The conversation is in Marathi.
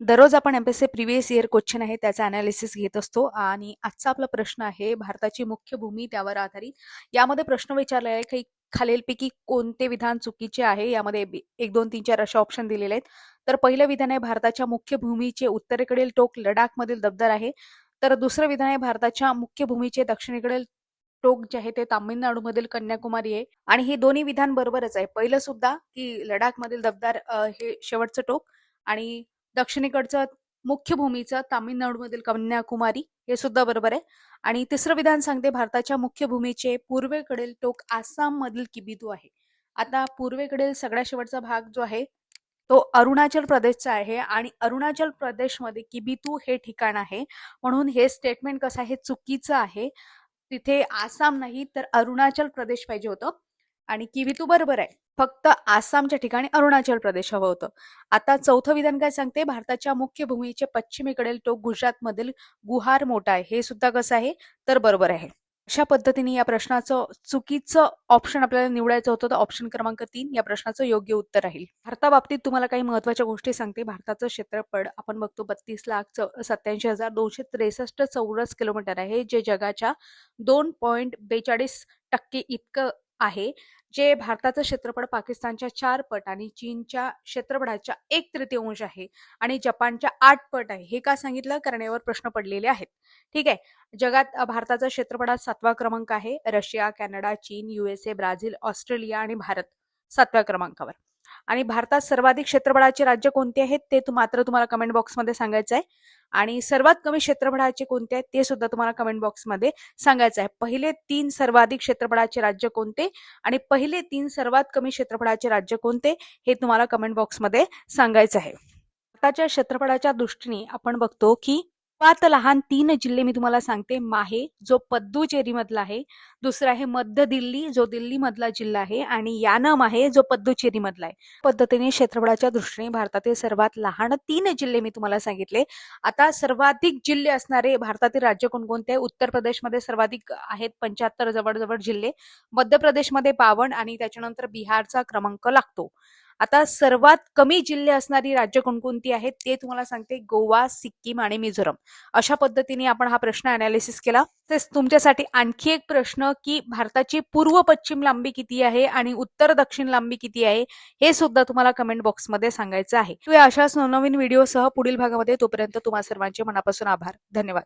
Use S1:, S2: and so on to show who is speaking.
S1: दररोज आपण एमपीएससी प्रिव्हियस इयर क्वेश्चन आहे त्याचा अनालिसिस घेत असतो. आणि आजचा आपला प्रश्न आहे भारताची मुख्य भूमी त्यावर आधारित. यामध्ये प्रश्न विचारला आहे की खालीलपैकी कोणते विधान चुकीचे आहे? यामध्ये एक दोन तीन चार असे ऑप्शन दिलेले आहेत. तर पहिलं विधान आहे भारताच्या मुख्य भूमीचे उत्तरेकडील टोक लडाखमधील दबदर आहे. तर दुसरं विधान आहे भारताच्या मुख्य भूमीचे दक्षिणेकडील टोक जे आहे ते तामिळनाडूमधील कन्याकुमारी आहे. आणि हे दोन्ही विधान बरोबरच आहे. पहिलं सुद्धा की लडाखमधील दबदार हे शेवटचं टोक. आणि दक्षिणेकडचं मुख्य भूमीचं तामिळनाडूमधील कन्याकुमारी हे सुद्धा बरोबर आहे. आणि तिसरं विधान सांगते भारताच्या मुख्य भूमीचे पूर्वेकडील टोक आसाम मधील किबितू आहे. आता पूर्वेकडील सगळ्या शेवटचा भाग जो आहे तो अरुणाचल प्रदेशचा आहे आणि अरुणाचल प्रदेशमध्ये किबितू हे ठिकाण आहे. म्हणून हे स्टेटमेंट कसं आहे चुकीचं आहे. तिथे आसाम नाही तर अरुणाचल प्रदेश पाहिजे होतं. आणि किबितू बरोबर आहे. फक्त आसामच्या ठिकाणी अरुणाचल प्रदेश हवं होतं. आता चौथं विधान काय सांगते? भारताच्या मुख्य भूमीचे पश्चिमेकडील टोक गुजरातमधील गुहार मोठा आहे. हे सुद्धा कसं आहे? तर बरोबर आहे. अशा पद्धतीने या प्रश्नाचं चुकीचं ऑप्शन आपल्याला निवडायचं होतं तर ऑप्शन क्रमांक तीन या प्रश्नाचं योग्य उत्तर राहील. भारताबाबतीत तुम्हाला काही महत्त्वाच्या गोष्टी सांगते. भारताचं क्षेत्रफळ आपण बघतो बत्तीस लाख सत्याऐंशी हजार दोनशे त्रेसष्ट चौरस किलोमीटर आहे. जे जगाच्या दोन पॉईंट बेचाळीस टक्के इतकं आहे. जे भारताचं क्षेत्रफळ पाकिस्तानच्या चार पट आणि चीनच्या क्षेत्रफळाच्या एक तृतीयांश आहे आणि जपानच्या आठ पट आहे हे का सांगितलं? कारण यावर प्रश्न पडलेले आहेत. ठीक आहे. जगात भारताचा क्षेत्रफळात सातवा क्रमांक आहे. रशिया कॅनडा चीन युएसए ब्राझील ऑस्ट्रेलिया आणि भारत सातव्या क्रमांकावर. आणि भारतात सर्वाधिक क्षेत्रफळाचे राज्य कोणते आहेत? ते मात्र तुम्हाला कमेंट बॉक्समध्ये सांगायचं आहे आणि सर्वात कमी क्षेत्रफळाचे कोणते आहेत ते सुद्धा तुम्हाला कमेंट बॉक्समध्ये सांगायचं आहे. पहिले तीन सर्वाधिक क्षेत्रफळाचे राज्य कोणते आणि पहिले तीन सर्वात कमी क्षेत्रफळाचे राज्य कोणते हे तुम्हाला कमेंट बॉक्समध्ये सांगायचं आहे. भारताच्या क्षेत्रफळाच्या दृष्टीने आपण बघतो की सर्वात लहान तीन जिल्हे मी तुम्हाला सांगते. माहे जो पद्दुचेरी मधला आहे. दुसरा आहे मध्य दिल्ली जो दिल्ली मधला जिल्हा आहे. आणि यानम आहे जो पद्दुचेरी मधला आहे. पद्धतीने क्षेत्रफळाच्या दृष्टीने भारतातील सर्वात लहान तीन जिल्हे मी तुम्हाला सांगितले. आता सर्वाधिक जिल्हे असणारे भारतातील राज्य कोणकोणते? आहे उत्तर प्रदेशमध्ये सर्वाधिक आहेत पंच्याहत्तर जवळजवळ जिल्हे. मध्य प्रदेशमध्ये बावन्न आणि त्याच्यानंतर बिहारचा क्रमांक लागतो. आता सर्वात कमी जिल्हे असणारी राज्य कोणकोणती आहेत ते तुम्हाला सांगते. गोवा सिक्कीम आणि मिझोरम. अशा पद्धतीने आपण हा प्रश्न अनालिसिस केला. तेच तुमच्यासाठी आणखी एक प्रश्न की भारताची पूर्व पश्चिम लांबी किती आहे आणि उत्तर दक्षिण लांबी किती आहे हे सुद्धा तुम्हाला कमेंट बॉक्समध्ये सांगायचं आहे. अशाच नवनवीन व्हिडिओसह पुढील भागामध्ये तोपर्यंत तुम्हा सर्वांचे मनापासून आभार. धन्यवाद.